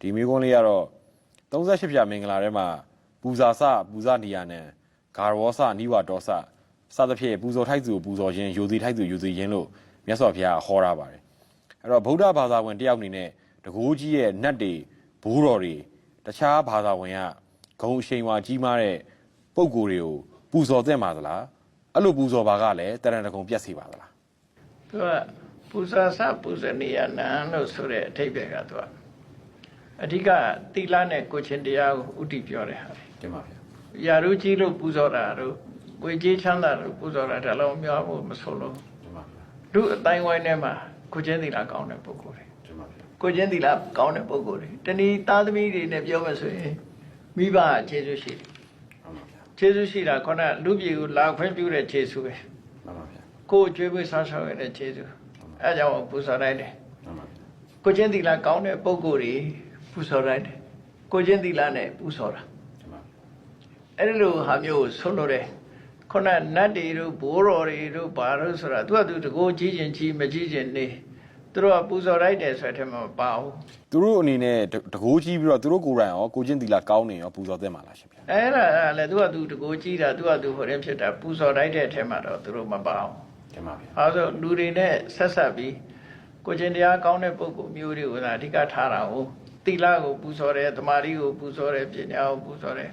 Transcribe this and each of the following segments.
ဒီမိကုန်းလေးကတော့38ပြမင်္ဂလာထဲမှာပူဇာစပူဇာနီယာနံဂါရောစနိဝတောစစသဖြင့်ပူဇော်ထိုက်သူကိုပူဇော်ခြင်းယူသည်ထိုက်သူယူသည်ခြင်းလို့မြတ်စွာဘုရားဟောထားပါတယ်အဲ့တော့ဗုဒ္ဓဘာသာဝင်တယောက်အနေနဲ့တကူကြီးရဲ့နတ်တွေဘိုးတော်တွေတခြားဘာသာဝင်ကဂုံအရှိန်ဝါကြီးမားတဲ့ပုံကိုယ်တွေကိုပူဇော်တဲ့မှာသလားအဲ့လိုပူဇော်ပါကလည်းတရဏတကုံပြက်စီပါသလားသူကပူဇာစပူဇနီယနံလို့ဆိုတဲ့အထိပ္ပယ်ကသူက အဓိကသီလနဲ့ကိုယ်ချင်းတရားကိုဥတည်ပြောတဲ့ဟာတွေတင်ပါဗျာယာရုကြီးလို့ပူဇော်တာတို့ကိုယ်ကြီးချမ်းသာလို့ပူဇော်တာဒါလုံးများဖို့မဆိုလို့တင်ပါဗျာလူအတိုင်းဝိုင်းထဲမှာကိုယ်ချင်းသီလကောင်းတဲ့ပုဂ္ဂိုလ်တွေတင်ပါဗျာကိုယ်ချင်းသီလကောင်းတဲ့ပုဂ္ဂိုလ်တွေတဏီသားသမီးတွေနဲ့ပြောမှဆိုရင်မိဘကခြေဆုရှိတယ်မှန်ပါဗျာခြေဆုရှိတာခေါင်းကလူပြည်ကိုလာခွင့်ပြုတဲ့ခြေဆုပဲမှန်ပါဗျာကိုယ်ကျွေးပွေးစားဆောင်ရတဲ့ခြေဆုအဲဒါကြောင့်ပူဇော်လိုက်တယ်မှန်ပါဗျာကိုချင်းသီလကောင်းတဲ့ပုဂ္ဂိုလ်တွေ ပူဇော်လိုက်တယ်ကိုချင်းသီလနဲ့ပူဇော်တာတင်ပါအဲ့ဒီလိုဟာမျိုးကိုဆွလို့တယ်ခုနနတ်တွေတို့ဘိုးတော်တွေတို့ဘာလို့ဆိုတာသူကသူတကိုးကြီးချင်းကြီးမကြီးချင်းနေသူတို့ကပူဇော်လိုက်တယ်ဆိုတဲ့ထဲမှာမပါဘူးသူတို့အနေနဲ့တတကိုးကြီးပြီးတော့သူတို့ကိုယ်တိုင်ရောကိုချင်းတီလာကောင်းနေရောပူဇော်တဲ့မှာလားရှင်ဗျာအဲ့ဒါကလည်းသူကသူတကိုးကြီးတာသူကသူဟိုရင်ဖြစ်တာပူဇော်လိုက်တဲ့ထဲမှာတော့သူတို့မပါဘူးတင်ပါဗျာအဲဆိုလူတွေနဲ့ဆက်ဆက်ပြီးကိုချင်းတရားကောင်းတဲ့ပုဂ္ဂိုလ်မျိုးတွေကိုသာအဓိကထားတာဟုတ် တိလကိုပူဇော်တယ်တမာရီကိုပူဇော်တယ်ပညာကိုပူဇော်တယ်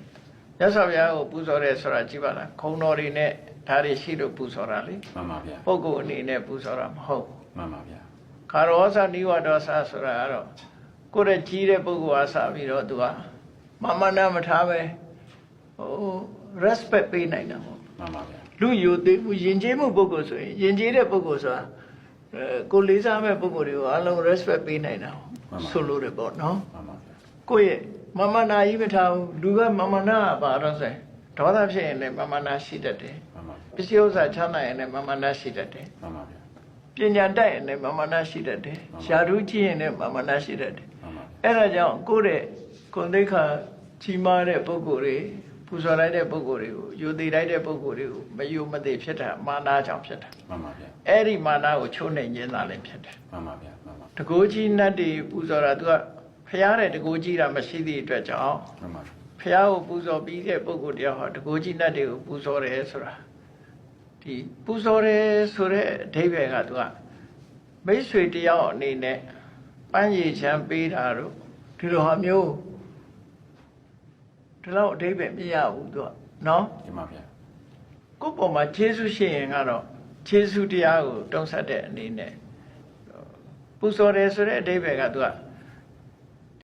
ရသော်ဘုရားကိုပူဇော်တယ်ဆိုတာကြည့်ပါလားခုံတော်တွေနဲ့ဒါတွေရှိလို့ပူဇော်တာလေမှန်ပါဗျာပုဂ္ဂိုလ်အနေနဲ့ပူဇော်တာမဟုတ်မှန်ပါဗျာခါရောသနိဝဒောသဆိုတာကတော့ကိုယ့်ရဲ့ကြီးတဲ့ပုဂ္ဂိုလ်အားစပြီးတော့သူကမမနာမထားပဲဟို respect ပေးနိုင်တာပေါ့မှန်ပါဗျာလူယူသေးမှုယဉ်ကျေးမှုပုဂ္ဂိုလ်ဆိုရင်ယဉ်ကျေးတဲ့ပုဂ္ဂိုလ်ဆိုတာအဲကိုလေးစားမဲ့ပုဂ္ဂိုလ်တွေကိုအလုံး respect ပေးနိုင်တာဆိုလို့တယ်ပေါ့နော်မှန်ပါဗျာကိုယ့်ရဲ့မမနာကြီးမထားဘူးလူကမမနာကဘာတော့ဆိုရင်ဒေါသဖြစ်ရင်လည်းမမနာရှိတတ်တယ်မှန်ပါပစ္စည်းဥစ္စာချမ်းသာရင်လည်းမမနာရှိတတ်တယ်မှန်ပါဗျာပညာတတ်ရင်လည်းမမနာရှိတတ်တယ်ရှားထူးကြည့်ရင်လည်းမမနာရှိတတ်တယ်မှန်ပါအဲ့ဒါကြောင့်ကိုယ့်ရဲ့ကိုယ်သိက္ခာကြီးမားတဲ့ပုဂ္ဂိုလ်တွေ ပူဇော်လိုက်တဲ့ပုဂ္ဂိုလ်တွေကိုယူသိလိုက်တဲ့ပုဂ္ဂိုလ်တွေကိုမယူမသိဖြစ်တာမာနကြောင့်ဖြစ်တာမှန်ပါဗျာအဲ့ဒီမာနကိုချိုးနှိမ်ခြင်းသာလည်းဖြစ်တယ်မှန်ပါဗျာမှန်ပါတကိုးကြီးနတ်တွေပူဇော်တာသူကဖျားတဲ့တကိုးကြီးတာမရှိသည့်အတွက်ကြောင့်မှန်ပါဖျားကိုပူဇော်ပြီးတဲ့ပုဂ္ဂိုလ်တရားဟောတကိုးကြီးနတ်တွေကိုပူဇော်တယ်ဆိုတာဒီပူဇော်တယ်ဆိုတဲ့အဓိပ္ပာယ်ကသူကမိတ်ဆွေတယောက်အနေနဲ့ပန်းရည်ချမ်းပေးတာတို့ဒီလိုဟာမျိုး ဒီလောက်အဓိပ္ပာယ်မရဘူးသူကနော်တင်ပါဗျာကိုယ့်ပေါ်မှာခြေဆုရှိရင်ကတော့ခြေဆုတရားကိုတုံးဆက်တဲ့အနေနဲ့ပူဇော်တယ်ဆိုတဲ့အဓိပ္ပာယ်ကသူက